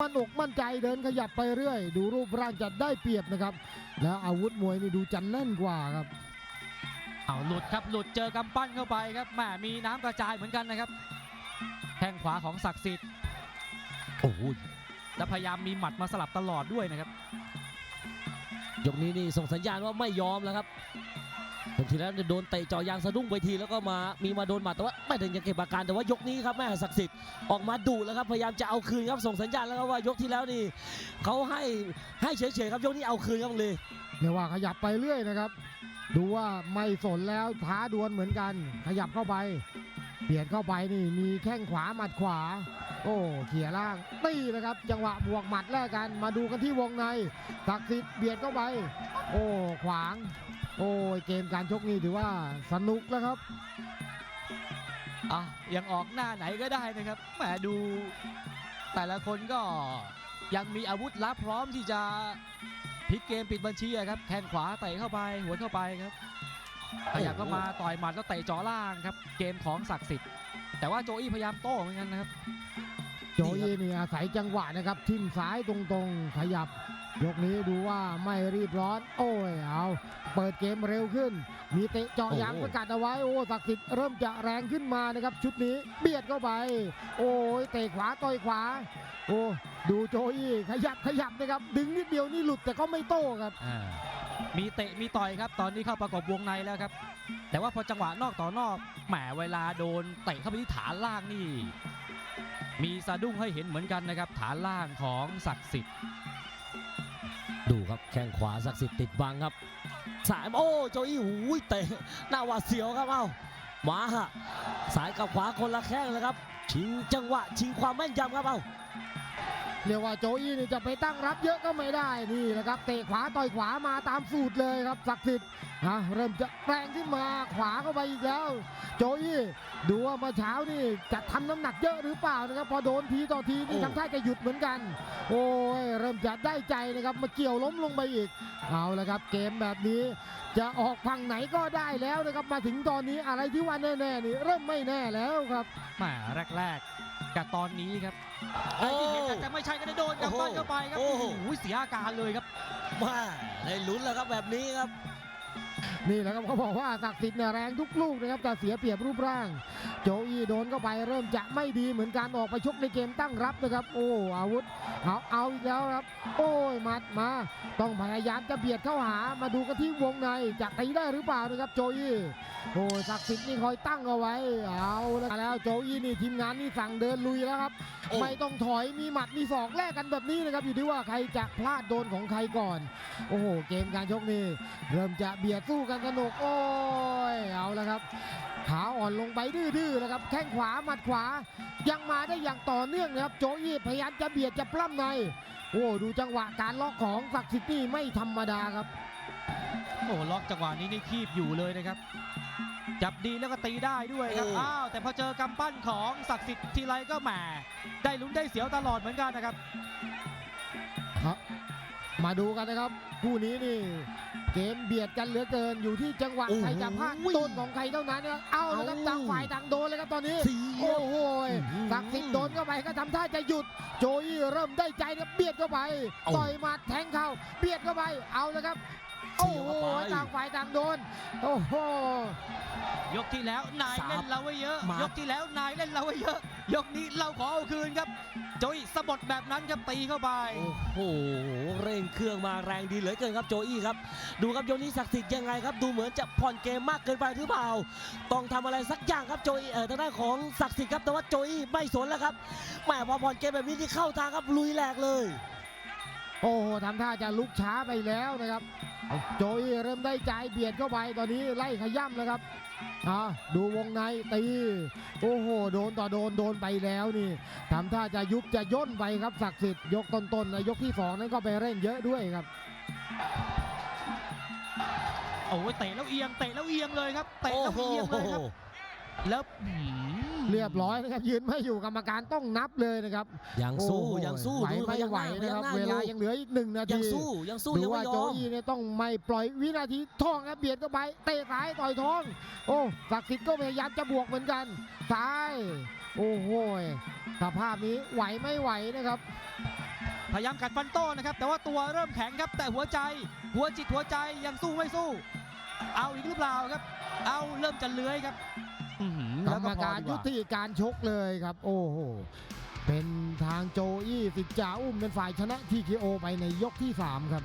มั่นอกมั่นใจเดินขยับไปเรื่อย ดูรูปร่างจะได้เปรียบนะครับ แล้วอาวุธมวยนี่ดูจันแน่นกว่าครับเอาหลุดครับหลุดเจอกำปั้นเข้าไปครับแหมมีน้ำกระจายเหมือนกันนะครับแข้งขวาของศักดิ์สิทธิ์โอ้โหและพยายามมีหมัดมาสลับตลอดด้วยนะครับยกนี้นี่ส่งสัญญาณว่าไม่ยอมแล้วครับ เป็นทีแล้วโดนเตะเจอยางสะดุ้งไปทีแล้วก็มามีมาโดนหมัดแต่ว่าไม่ถึงยังเก็บอาการแต่ว่ายกนี้ครับแม่ศักดิ์สิทธิ์ออกมาดุแล้วครับพยายามจะเอาคืนครับส่งสัญญาณแล้วครับว่ายกที่แล้วนี่เขาให้ให้เฉยๆครับยกนี้เอาคืนครับเลยเรียกว่าขยับไปเรื่อยนะครับ ดูว่าไม่สนแล้วท้าดวลเหมือนกัน ขยับเข้าไป เบียดเข้าไปนี่มีแข้งขวาหมัดขวา โอ้เขี่ยล่างตีนะครับ จังหวะบวกหมัดแลกกัน มาดูกันที่วงในศักดิ์สิทธิ์เบียดเข้าไป โอ้ขวาง โอ้เกมการชกนี่ถือว่าสนุกแล้วครับอะยังออกหน้าไหนก็ได้นะครับแหมดู แต่ละคนก็ยังมีอาวุธลับพร้อมที่จะพลิกเกมปิดบัญชีครับแข้งขวาเตะเข้าไปหัวเข้าไปครับ ขยับเข้ามาต่อยหมัดแล้วเตะเจ่อล่างครับ เกมของศักดิ์สิทธิ์แต่ว่าโจอี้พยายามโต้เหมือนกันนะครับโจยีนี่อาศัยจังหวะนะครับทิ่มซ้ายตรงๆขยับ ยกนี้ดูว่าไม่รีบร้อน โอ้ยเอาเปิดเกมเร็วขึ้น มีเตะเจาะยางโอ้ประกาศเอาไว้โอ้ศักดิ์สิทธิ์เริ่มจะแรงขึ้นมานะครับ ชุดนี้เบียดเข้าไป โอ้ยเตะขวาต่อยขวา โอ้ดูโจอี้ขยับขยับนะครับ ดึงนิดเดียวนี่หลุดแต่ก็ไม่โต้ครับอ่า มีเตะมีต่อยครับ ตอนนี้เข้าประกบวงในแล้วครับ แต่ว่าพอจังหวะนอกต่อนอกแหมเวลาโดนเตะเข้าไปที่ฐานล่างนี่ มีสะดุ้งให้เห็นเหมือนกันนะครับ ฐานล่างของศักดิ์สิทธิ์ดูครับแข้งขวาศักดิ์สิทธิ์ติดบังครับสายโอ้โจอี้หูยเตะหน้าหวาดเสียวครับเอ้ามาฮะสายกับขวาคนละแข้งเลยครับชิงจังหวะชิงความแม่นยำครับเอ้า เรียกว่าโจอี้นี่จะไปตั้งรับเยอะก็ไม่ได้นี่แหละครับเตะขวาต่อยขวามาตามสูตรเลยครับศักดิ์สิทธิ์ฮะเริ่มจะแรงขึ้นมาขวาเข้าไปอีกแล้ว โจอี้ดูว่าเมื่อเช้านี่จะทำน้ำหนักเยอะหรือเปล่านะครับพอโดนทีต่อทีนี่โอ้ทำท่าจะหยุดเหมือนกัน โอ้ยเริ่มจะได้ใจนะครับมาเกี่ยวล้มลงไปอีกเอาละครับ เกมแบบนี้จะออกฝั่งไหนก็ได้แล้วนะครับมาถึงตอนนี้อะไรที่ว่าแน่ๆนี่เริ่มไม่แน่แล้วครับแหมแรกๆ กับตอนนี้ครับโอ้ไอ้ที่เห็นอาจจะไม่ใช่ก็ได้โดนกำปั้นเข้าไปครับโอ้โอ้โหโหเสียอาการเลยครับมาได้ลุ้นแล้วครับแบบนี้ครับ นี่แหละครับเขาบอกว่าศักดิ์สิทธิ์เนี่ยแรงทุกลูกนะครับแต่เสียเปรียบรูปร่าง โจอี้โดนเข้าไปเริ่มจะไม่ดีเหมือนการออกไปชกในเกมตั้งรับนะครับ โอ้อาวุธเอาเอาอีกแล้วครับ โอ้ยหมัดมา ต้องพยายามจะเบียดเข้าหามาดูกันที่วงในจะตีได้หรือเปล่านะครับโจอี้โอ้ศักดิ์สิทธิ์นี่คอยตั้งเอาไว้เอาแล้วโจอี้นี่ทีมงานนี่สั่งเดินลุยแล้วครับ ไม่ต้องถอยมีหมัดมีศอกแลกกันแบบนี้นะครับอยู่ที่ว่าใครจะพลาดโดนของใครก่อน โอ้โหเกมการชกนี่เริ่มจะเบียดสู้กันสนุกโอ้ยเอาแล้วครับขาอ่อนลงไปดื้อๆนะครับแข้งขวาหมัดขวา ยังมาได้อย่างต่อเนื่องนะครับโจอี้พยายามจะเบียดจะปล้ำในโอ้ดูจังหวะการล็อกของศักดิ์สิทธิ์นี่ไม่ธรรมดาครับโอ้ล็อกจังหวะนี้นี่คีบอยู่เลยนะครับ จับดีแล้วก็ตีได้ด้วยครับโอ้อ้าวแต่พอเจอกำปั้นของศักดิ์สิทธิ์ทีไรก็แหมได้ลุ้นได้เสียวตลอดเหมือนกันนะครับ มาดูกันนะครับคู่นี้นี่ เกมเบียดกันเหลือเกินอยู่ที่จังหวะโอ้โหใครจะพลาดต้นของใครเท่านั้นนะครับเอาแล้วครับเอาต่างฝ่ายต่างโดนเลยครับตอนนี้สีโอ้โหอื้อหือศักดิ์สิทธิ์โดนเข้าไปก็ทำท่าจะหยุด โจอี้เริ่มได้ใจนะเบียดเข้าไปเอาต่อยหมัดแทงเข้าเบียดเข้าไปเอาแล้วครับ โอ้เสียบโหเข้าไปต่างฝ่ายต่างโดนโอ้โหยกที่แล้วนายสับเล่นเราไว้เยอะมายกที่แล้วนายเล่นเราไว้เยอะ ยกนี้เราขอเอาคืนครับโจยสะบดแบบนั้นครับตีเข้าไป โอ้โห เร่งเครื่องมาแรงดีเหลือเกินครับโจอี้ครับ ดูครับโยนี้ศักดิ์สิทธิ์ยังไงครับ ดูเหมือนจะผ่อนเกมมากเกินไปหรือเปล่า ต้องทำอะไรสักอย่างครับโจอี้เออทางด้านของศักดิ์สิทธิ์ครับ แต่ว่าโจอี้ไม่สนแล้วครับแหมพอผ่อนเกมแบบนี้ที่เข้าทางครับลุยแหลกเลย โอ้โหทำท่าจะลุกช้าไปแล้วนะครับ โจอี้เริ่มได้ใจเบียดเข้าไปตอนนี้ไล่ขย่ำแล้วครับอ่าดูวงในตีโอ้โหโดนต่อโดนโดนไปแล้วนี่ทำท่าจะยุบจะย่นไปครับศักดิ์สิทธิ์ยกต้นๆนะยกที่สองนั้นก็ไปเร่งเยอะด้วยครับโอ้ยเตะแล้วเอียงเตะแล้วเอียงเลยครับเตะโอ้แล้วโหเอียงเลยครับแล้วอื้อหือ เรียบร้อยนะครับยืนไม่อยู่กรรมการต้องนับเลยนะครับยังสู้โอ้โหยังสู้ไหวดูไม่ยังไหวหน้านะครับยังหน้าเวลาอยู่ยังเหลืออีกหนึ่งนายัทีงสู้ยังสู้ดูยังว่าไม่ยโจอมอี้เนี่ยต้องไม่ปล่อยวินาทีท่องครับเบียดเข้าไปเตะซ้ายต่อยท้องโอ้ศักดิ์สิทธิ์ก็พยายามจะบวกเหมือนกันซ้ายโอ้โหสภาพนี้ไหวไม่ไหวนะครับพยายามกัดฟันโต้นะครับ แต่ว่าตัวเริ่มแข็งครับ แต่หัวใจหัวจิตหัวใจยังสู้ไม่สู้ เอาอีกหรือเปล่าครับ เอาเริ่มจะเลื้อยครับอื้อหือ กรแล้วรก็มพอการดีกยุว่าติการชกเลยครับ โอ้โหเป็นทางโจอี้สิทธิ์จ่าอุ้มเป็นฝ่ายชนะทีเคโอไปในยกที่ 3 ครับ